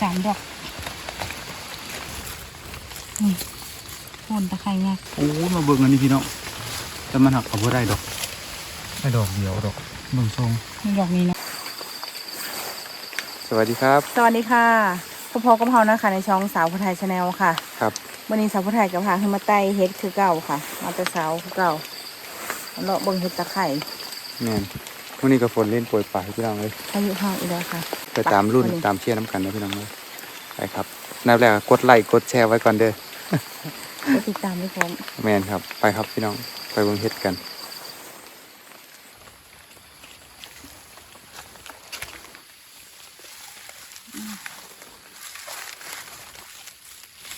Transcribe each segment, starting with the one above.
สามดอกนี่โคนตะไคร้งาโอ้มาเบิ่งอันนี้พี่น้องแต่มันหักเอาบ่ได้ดอกได้ดอกเดียวดอกเบิ่งทรงมีดอกนี้เนาะสวัสดีครับสวัสดีค่ะพอพอกะเพรานะคะในช่องสาวผู้ไทยชาแนลค่ะ ครับวันนี้สาวผู้ไทยกับพาขึ้นมาไต่เฮ็ดคือเก่าค่ะ มาแต่เช้าคือเก่าเลาะเบิ่งเฮ็ดตะไคร้แม่น วันนี้ก็ฝนเล่นโปรยปลายพี่น้องเลยอายุห้าอีกแล้วค่ะไปตามรุ่นไปตามเชียร์น้ำกันนะพี่น้องเลยไปครับนับแรกก็กดไลค์กดแชร์ไว้ก่อนเด้อไปติดตามด้วยพร้อมแม่นครับ ไปครับพี่น้องไปเบิ่งเฮ็ดกัน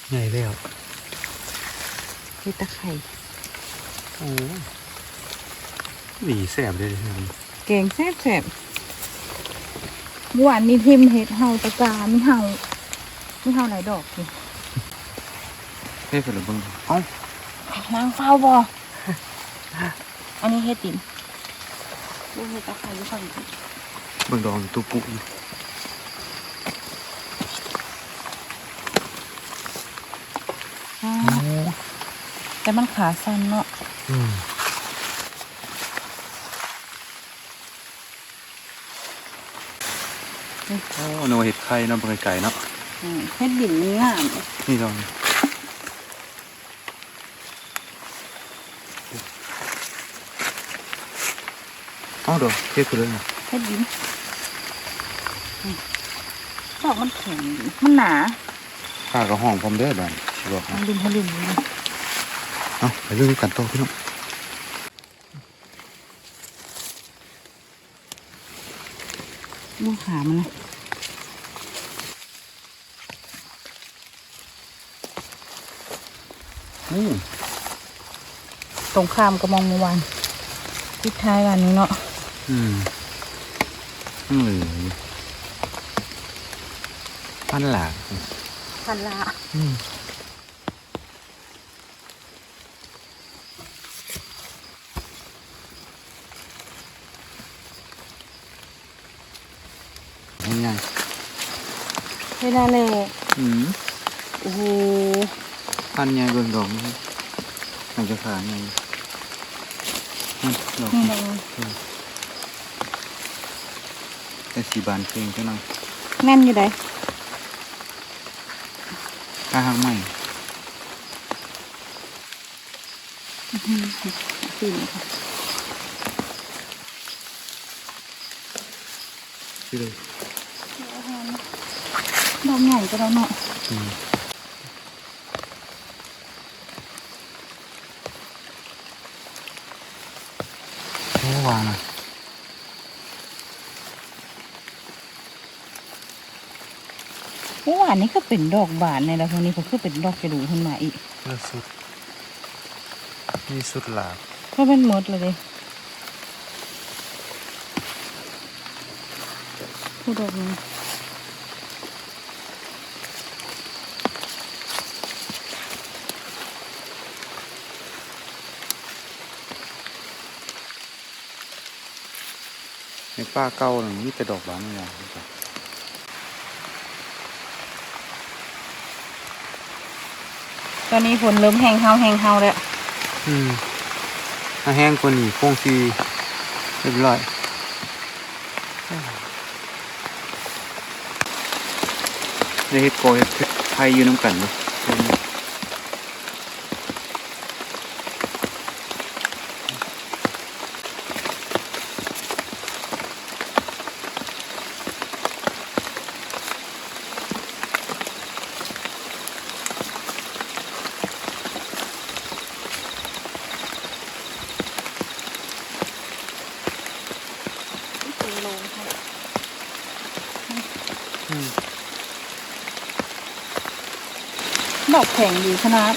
ใหญ่แล้วเฮ็ดตะไคร้โอ้หวีแสบเลยพี่น้อง แกงแซ่บแซ่บเมื่อวานนี้ทิมเฮ็ดเฮาตะกามีเฮามีเฮาหลายดอกอยู่เฮ้ยเพิ่นละเบิ่งเอ้านางเฝ้าบ่อันนี้เฮ็ดติ่มดูเฮ็ดตะไคร้อยู่ฝั่งนี้เบิ่งดอกตุปุอยู่อ่าแต่มันขาสั้นเนาะ อืม โอ้โนเห็ดไข่เนาะเบิ่งไก่เนาะอืมเฮ็ดดินมันงามนี่ลองเอ้าดอกเฮ็ดคือเลยนะเฮ็ดดินอืมดอกมันแข็งดีมันหนาข้าก็ห้องพร้อมเด้อบ้านสิบอกมันะนดินทะลึ่งอยู่เลยเอ้าไปเรื่องกันต่อพี่น้อง ลูกขามันนะนี่ตรงข้ามก็มองเมื่อวานทิศท้ายวันนี้เนาะอืมอืมเลยพันหลากพันละอืมง่าย ไม่ได้เลยๆอืมโอ้โหพันใหญ่เบิ่งดอกนี่มันจะขาใหญ่มันดอกนี่นี่เลยแต่สีบานเพลงเท่านั้นแม่นอยู่ไดข้าหางใหม่อื้อหือสีนี่ค่ะชื่อเลย ดอกใหญ่ก็แล้วเนาะอืมโอ้วางอะเมื่อวานนี้ก็เป็นดอกบานในแล้วพวกนี้ก็คือเป็นดอกกระดูกขึ้นมาอีกเลือสุดนี่สุดหลาบก็เป็นหมดเลยดิผู้ดอกนี้ ในป้าเก้าหนึ่งมีแต่ดอกบานนี่อย่างครับตอนนี้ฝนเริ่มแห้งเฮาแห้งเฮาแล้ว อืมถ้าแห้งกว่านี้คงสีเรียบร้อยได้เฮ็ดโกเฮ็ดไทยอยู่น้ำกันเนาะ ข็งดีขนาด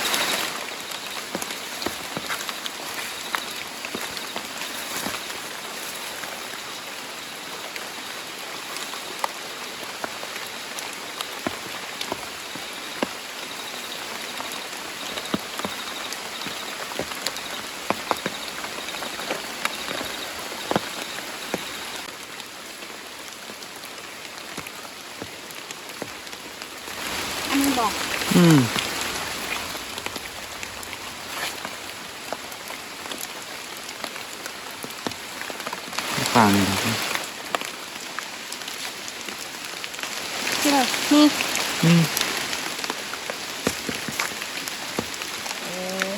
ที่แบบนี่อืมเออ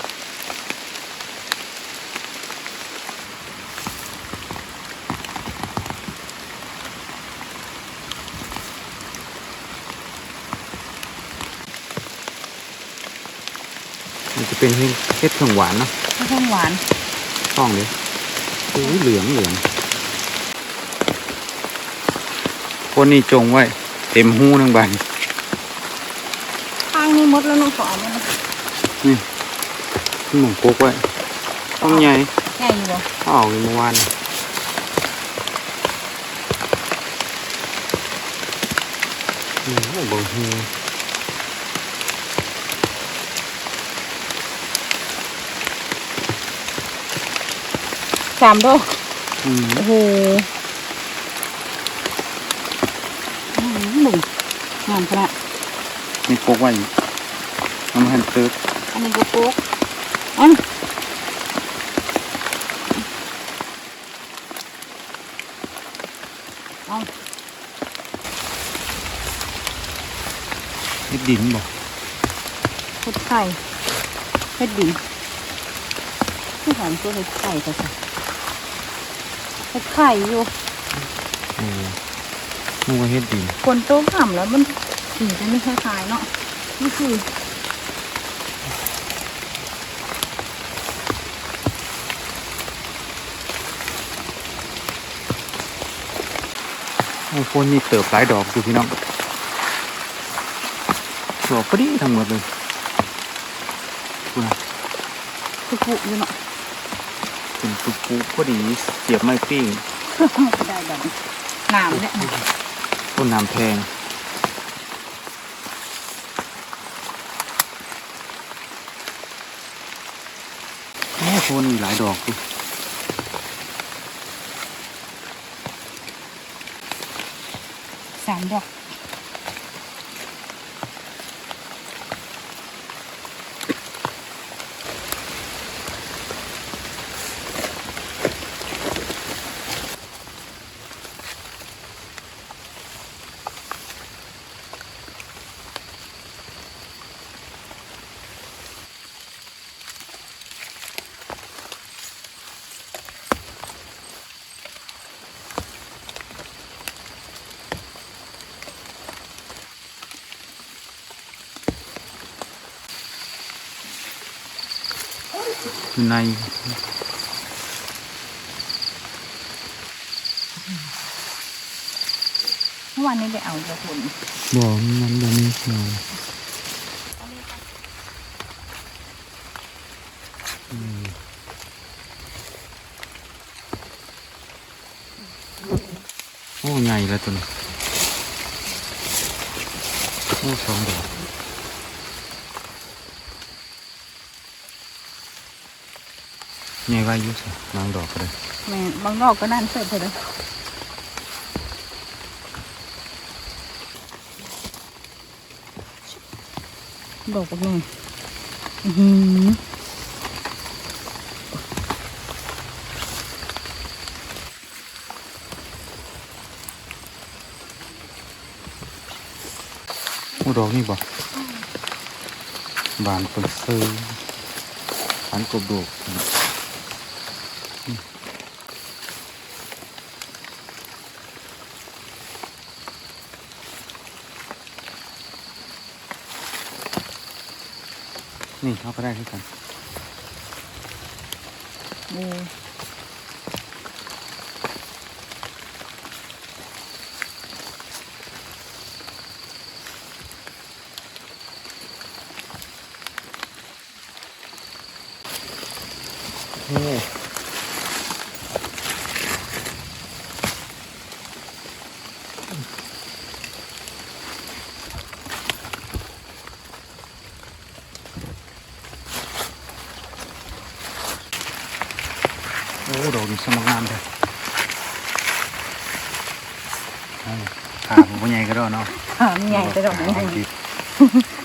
มันจะเป็นเห็ดเห็ดเผืองหวานเนาะไม่ต้องหวานต้องเลยโอ้ยเหลืองเหลืองคนนี้จงไว้ เต็มหูทั้งใบข้างนี้มดแล้วน้องขอเอามานะนี่หมูกกไว้ต้องใหญ่ใหญ่อยู่บ่เขาเอาเมื่อวานโอ้โหเบางหูสามดอกอืมโอ้โหอื้อ หือหนึ่งงามขนาดนี่กกไว้อยู่น้ำหันเติร์ดอันนี้ก็โป๊กเอันเอาเห็ดดินบอกเห็ดไข่เห็ดดินที่หอมตัวเห็ดไข่ก็ค่ะเห็ดไข่อยู่ โอ้นึกว่าเห็ดดินคนโตขำแล้วมันสีจะไม่คล้ายๆเนาะนี่คือโอ้คนนี่เติบหลายดอกอยู่พี่น้องดอกพอดีทั้งหมดเลยคุณคือผุอยู่เนาะเป็นปุกปุกพอดีเสียบไม้ปิ้งได้ดังหนามเนี่ย ต้นน้ำแพงแม่คนมีหลายดอกดูสามดอก อยู่ในเมื่อวานนี้ได้เอากระทุนบ่อมันบ่มีเนาอืมโอ้ใหญ่แล้วตัวนี้โอ้สองดอก ใหญ่ไว้อยุ่สิบางดอกก็เลยแม่บางดอกก็นั่นเสร็จไปเลยดอกแบบนี้อื้อหือโอ้ดอกนี่บ่บานเปิดซื้อหันกบดอก นี่เขาก็ได้ที่กันนี่นี่ โอ้โอ้ดอกนี่สมักงามเลยโอ้ขาผมบ่ใหญ่ก็ได้เนาะอ่ามีใหญ่แต่ดอกไม่ใหญ่ดี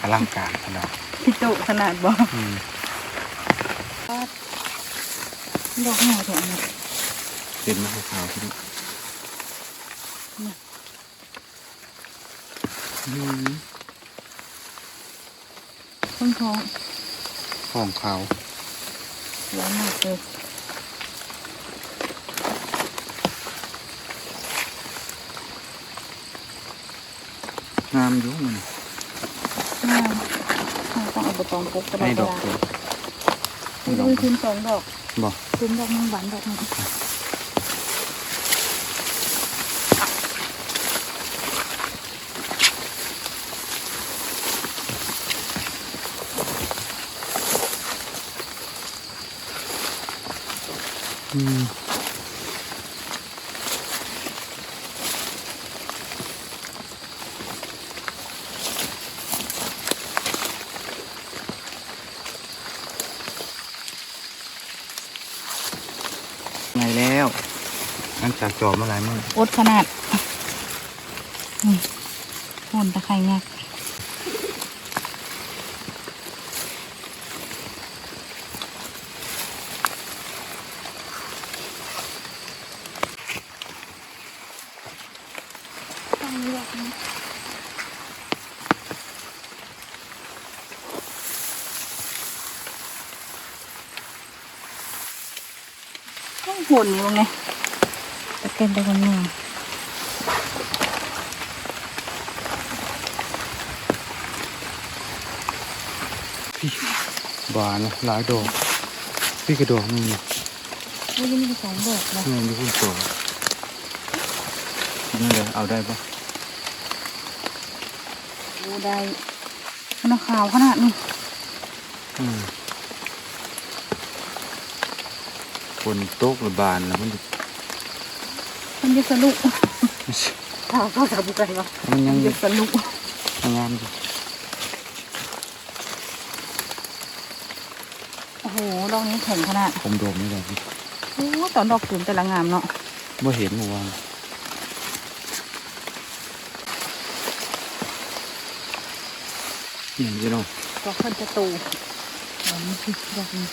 อลังการขนาดพี่จุขนาดบ่อืมดอกหน่อยเถอะนะเป็นมะขาวที่นี่อืมต้นท้องของขาวสวยมากเลย งามอยุ่มันงามเราต้องเอาใบตองปุ๊บกระดาให้ษดอกเดียวนี่คือคืนสองดอกบอกคืนดอกนึงหวานดอกนึงอืม ไงแล้วหลังจากจอบมาหลายมื้ออดขนาดนี่โหนตะไคร่งักต้องเลือกนะ ต้องโหนอยู่ไงตะเกียนตะกันงามพี่บานนะหลายดอกพี่กระดอกนึงนี่ว่ายังมีสองดอกนะนี่มีคุณตัวนี่เลยเอาได้ปะได้ขนาดขาวขนาดนี้อืมฝ นตกหรือบานแล้วมันจะมันจะสลุกขาวก็กับบุกไก่วะมันยัมังนจะสลุกงามอยู่โอ้โหดอกนี้แข็งขนาดผมโดมนี่แหละโอ้ตอนดอกตูมแต่ละงามเนาะเมื่อเห็นเมื่อวานอย่างนี้เนาะดอกคนจะตูดอกนี้สิดอกนี้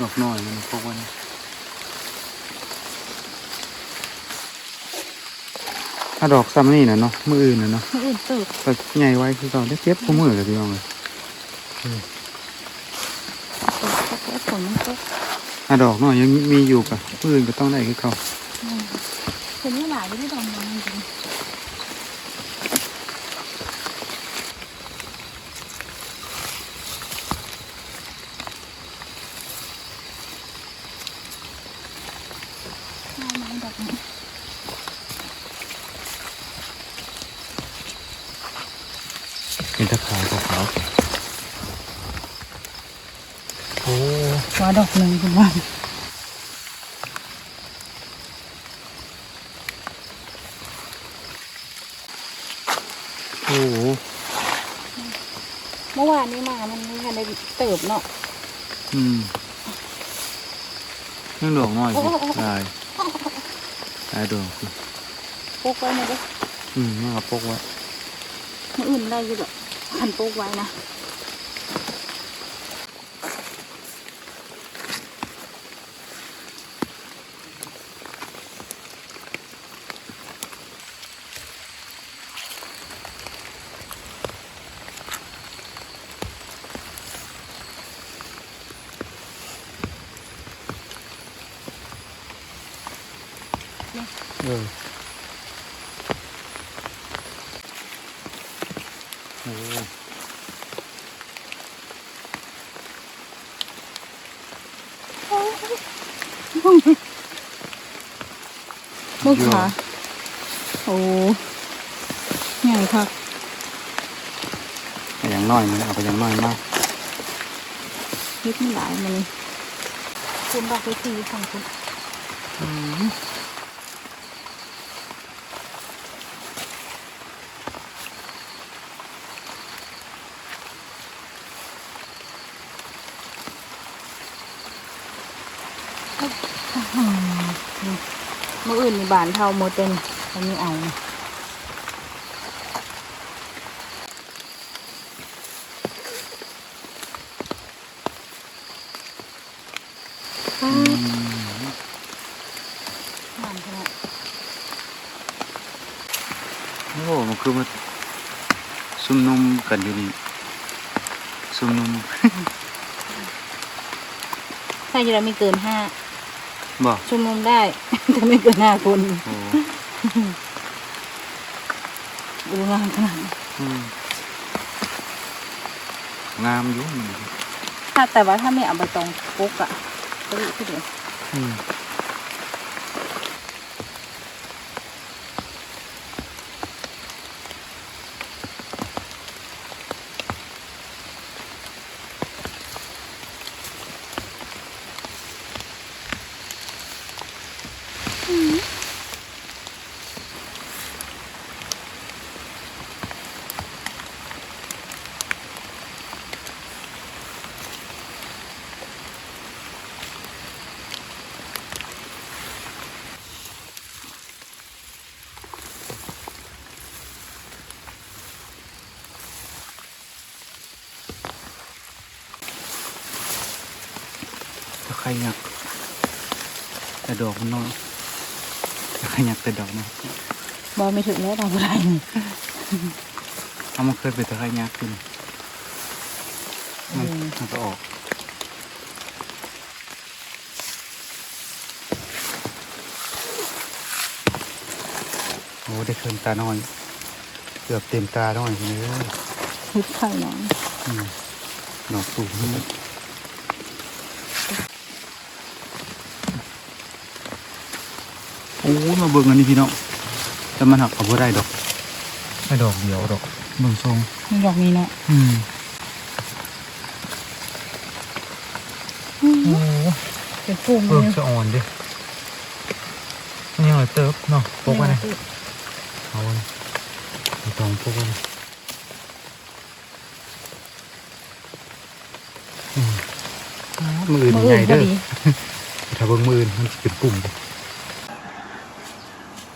ดอกน้อยมันพวกวันถ้าดอกซ้ำนี่นะเนาะมืออื่นนะเนาะไม่อื่นเติบแต่ใหญ่ไว้คือเราได้เก็บคู่มือเลยพี่น้องเลยตกตกแล้วฝนมันตกถ้าดอกน้อยยังมีอยู่กับมืออื่นก็ต้องได้คือเขาอืมเห็นว่าหลายไม่ได้ดอกนี้จริงๆเอาไม้ดอกนี้ เป็นตะขาวขาวโอ้ว่าดอกหนึ่งคุณว่าโหเมื่อวานนี้มา มันไม่ทันได้เติบเนาะ อืมเรื่องดอกน้อยสิลายลายดอกสิปุ๊กไว้หน่อยเด้ออืมน่าปกไว้ มื่ออื่นได้อยี่หรอก หันปุ๊กไว้นะ ลูกขาโอ้ใหญ่ค่ะอย่างน้อยมันเอาไปอย่างน้อยมากนิดไม่หลายมันคุณบอกไปทีฝั่งคุณ อืม เมื่ออื่นมี บานเท่าโมเตนอันนี้เอาบานขนาดโอ้ มันคือมันซุ่มนมกันอยู่นี่ซุ่มนมถ้าจะไม่เกินห้า บ่ชั่วโมงได้ แต่ไม่เกินห้าคนโอ้ดูงานขนาดนี้อืมงามอยู่นี่ถ้าแต่ว่าถ้าไม่เอาใบตองปุ๊กอะก็รู้ที่เดียวอืม ตะไคร่ยักษ์แต่ดอกมันน้อยตะไคร่ยักษ์แต่ดอกมันบอไม่ถึงแล้วทางผู้ใดนี่เอามาเคยเป็นตะไคร่ยักษ์ขึ้นมันมันก็ออกโอ้ได้เคลื่อนตาน้อย เกือบเต็มตาน้อยเลยฮิตไข่น้อืมดอกสูงนี่โอ้ย มาเบิ่งอันนี้พี่น้องแต่มันหักกับว่าได้ดอกได้ดอกเดียวดอกเบิ่งทรงำมีดอกนี้เนาะอืมโอ้เป็นพุ่มเบิ่งจะอ่อนดินี่ยังไงเติบเนาะปกไว้นะเอาไว้ไม่ต้องปกไว้นะอืมอ้าวมืออื่นมือใหอื่ญ่นพเด้ออดีถ้าเบิ่งมืออื่นมันจะเป็นปุ่มบ่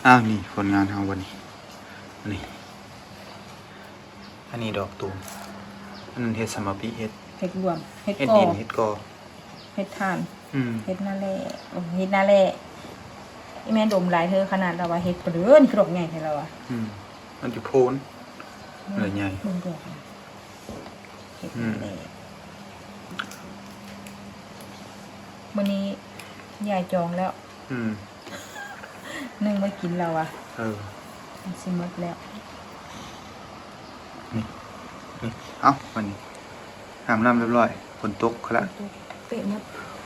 อ้าวนี่ผลงานของวันนี้อันนี้อันนี้ดอกตูมอันนั้นเฮ็ดสมาปิเฮ็ดเห็ดรวมเห็ดเฮ็ดกอดินเฮ็ดกอเห็ดทานอืมเห็ดนาแร่โอ้เห็ดนาแร่อีแม่ดมหลายเธอขนาดเราว่าเห็ดเปลือนกรอกใหญ่ให้เราอะอืมมันจะโพน เหลือใหญ่ดมดอกนะเห็ดนาแร่วันนี้ยายจองแล้ว อืม นึ่งไว้กินเราอะเออมันสิหมดแล้วนี่นี่เอ้าวันนี้อาบน้ำเรียบร้อยฝนตกแล้วเป๊ะหมด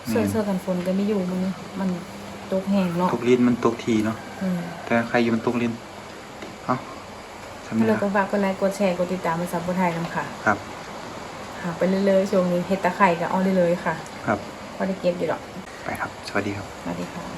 เสื้อเสื้อกันฝนก็ไม่อยู่มันมันตกแห้งเนาะตกลิ้นมันตกทีเนาะอืมแต่ใครอยู่มันตกลิ้นเอ้าทำถ้าไงเราก็ฝากกดไลค์กดแชร์กดติดตามมาซับไทยนำค่ะครับหาไปเรื่อยๆช่วงนี้เห็ดตะไคร่กับอ้อเรื่อยๆค่ะครับพอได้เก็บอยู่หรอกไปครับ สวัสดีครับ สวัสดีค่ะ